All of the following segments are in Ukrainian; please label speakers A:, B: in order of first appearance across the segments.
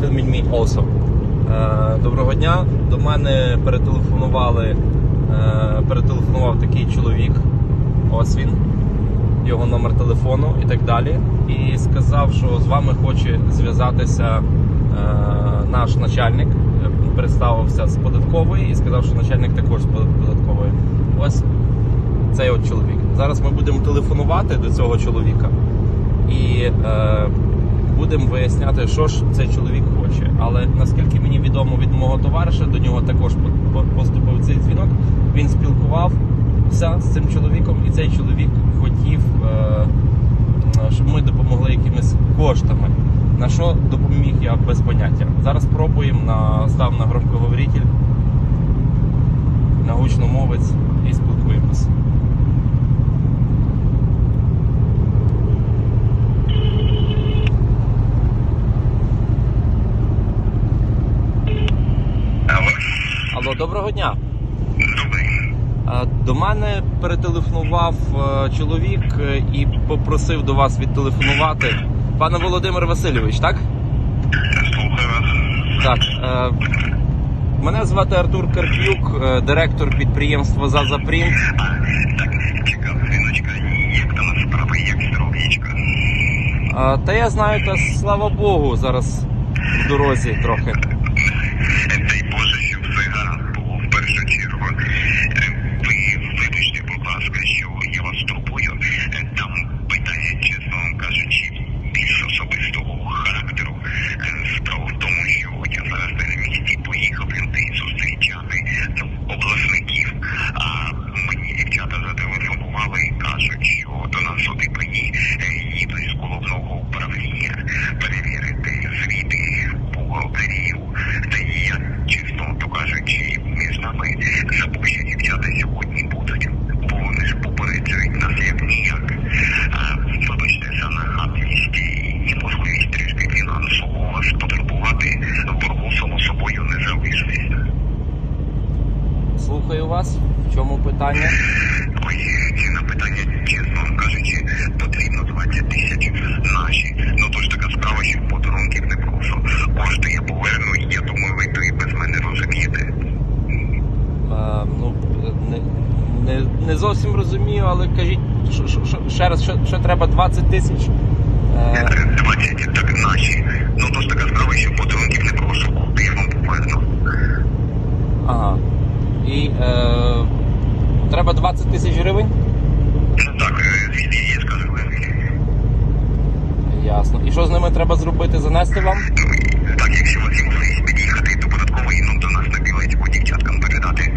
A: filming me also. Доброго дня. До мене перетелефонували, е, перетелефонував такий чоловік. Ось він, його номер телефону і так далі. І сказав, що з вами хоче зв'язатися е, наш начальник. Представився з податкової і сказав, що начальник також з податкової. Ось цей от чоловік. Зараз ми будемо телефонувати до цього чоловіка і е, будемо виясняти, що ж цей чоловік хоче. Але наскільки мені відомо від мого товариша, до нього також по- по- поступив цей дзвінок. Він спілкувався з цим чоловіком, і цей чоловік хотів, е, щоб ми допомогли якимись коштами. На що допоміг я без поняття. Зараз пробуємо на став на громкоговоритель, на гучномовець і спілкуємося.
B: Алло,
A: Алло, доброго дня. До мене перетелефонував е, чоловік е, і попросив до вас відтелефонувати. Пане Володимир Васильович, так? Так. Е, Мене звати Артур Карп'юк, директор підприємства Зазапрінт.
B: А, так, чекав, як там справи, як здоров'ячка?
A: Та я знаю, та слава Богу, зараз в дорозі трохи.
B: Дай Боже, щоб все гаразд було в першу чергу. Е, Ви вибачте, будь ласка, що я вас турбую. Е, Там питання, чесно вам кажучи, більш особистого характеру. Е, Справа в тому, що я зараз на місці поїхав людей зустрічати ну, обласників. А мені дівчата зателефонували і кажуть, що до нас сюди пані е, їдуть з головного управління перевірити звіти бухгалтерів. Та і я, чесно то кажучи, між нами забув, що дівчата сьогодні будуть, бо вони ж попереджують нас як ніяк. А, Вибачте за нагадність і можливість трішки фінансово вас потребувати в боргу само собою не залишитися.
A: Слухаю вас. В чому питання?
B: Ой, ціна питання, чесно кажучи, потрібно 20 тисяч наші. Ну то ж така справа, що подарунків не прошу. Кошти я поверну, і я думаю, ви то і без мене розумієте.
A: Е, Ну, не, не, не зовсім розумію, але кажіть, що, що, що, ще раз, що, що треба 20 тисяч? Е,
B: 20 так наші. Ну то ж така справа, що подарунків не прошу, я вам поверну.
A: Ага. І е, треба 20 тисяч гривень?
B: Ну так, звідки є, скажу.
A: Ясно. І що з ними треба зробити? Занести вам?
B: Так, якщо ви вас є можливість під'їхати до податкової, ну до нас на білечку дівчаткам передати.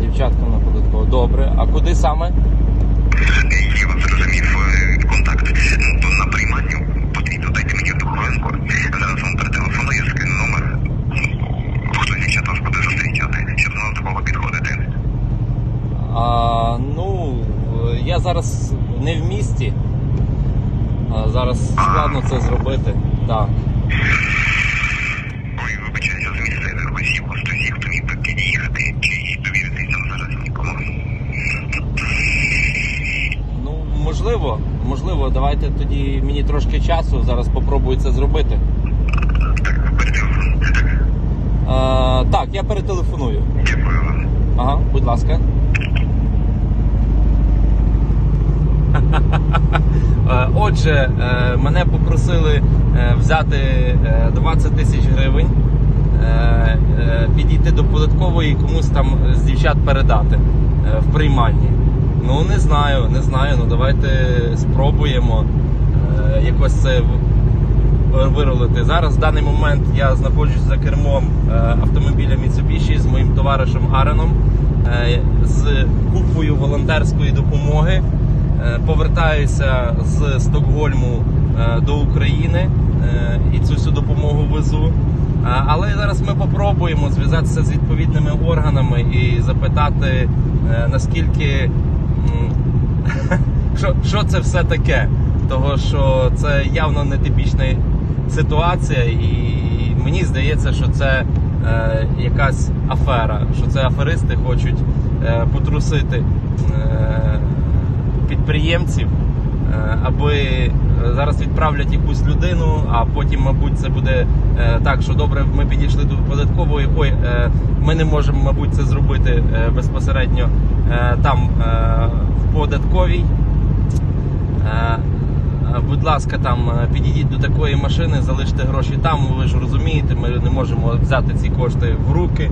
A: Дівчаткам на податково. Добре. А куди саме?
B: Я вас зрозумів е, контакт. Ну, то на прийманню потрібно дайте мені одну хвилинку. Зараз вам перетелефоную, скину номер. Хто з дівчат вас буде зустрічати, щоб знав до кого підходити.
A: А, ну, е, я зараз не в місті. Зараз складно це зробити. Так.
B: Ой, вибачаюся з місцевих осіб, хтось, хто міг би під'їхати, чи довіритись нам зараз нікому.
A: Ну, можливо, можливо, давайте тоді мені трошки часу. Зараз попробую це зробити.
B: Так, перетелефон. Так,
A: А, так, я перетелефоную.
B: дякую вам.
A: Ага, будь ласка. Отже, е, мене попросили е, взяти е, 20 тисяч гривень, е, е, підійти до податкової і комусь там з дівчат передати е, в прийманні. Ну не знаю, не знаю. Ну давайте спробуємо е, якось це в- вирулити. Зараз в даний момент я знаходжусь за кермом е, автомобіля Mitsubishi з моїм товаришем Ареном е, з купою волонтерської допомоги. Е, Повертаюся з Стокгольму е, до України е, і цю всю допомогу везу. Але зараз ми попробуємо зв'язатися з відповідними органами і запитати, наскільки що, що це все таке. Того що це явно нетипічна ситуація, і мені здається, що це е, якась афера, що це аферисти хочуть е, потрусити е, підприємців е, аби е, зараз відправлять якусь людину, а потім, мабуть, це буде е, так, що добре, ми підійшли до податкової. Ой, ми не можемо, мабуть, це зробити безпосередньо там в податковій. Будь ласка, там підійдіть до такої машини, залиште гроші там. Ви ж розумієте, ми не можемо взяти ці кошти в руки.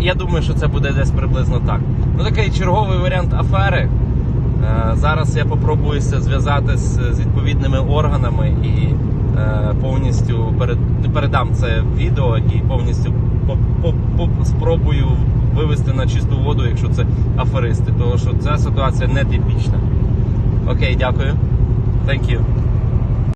A: Я думаю, що це буде десь приблизно так. Ну такий черговий варіант афери. Е, Зараз я попробуюся зв'язатися з відповідними органами і е, повністю перед, передам це відео і повністю по, по, по, спробую вивести на чисту воду, якщо це аферисти, тому що ця ситуація не типічна. Окей, дякую. Thank.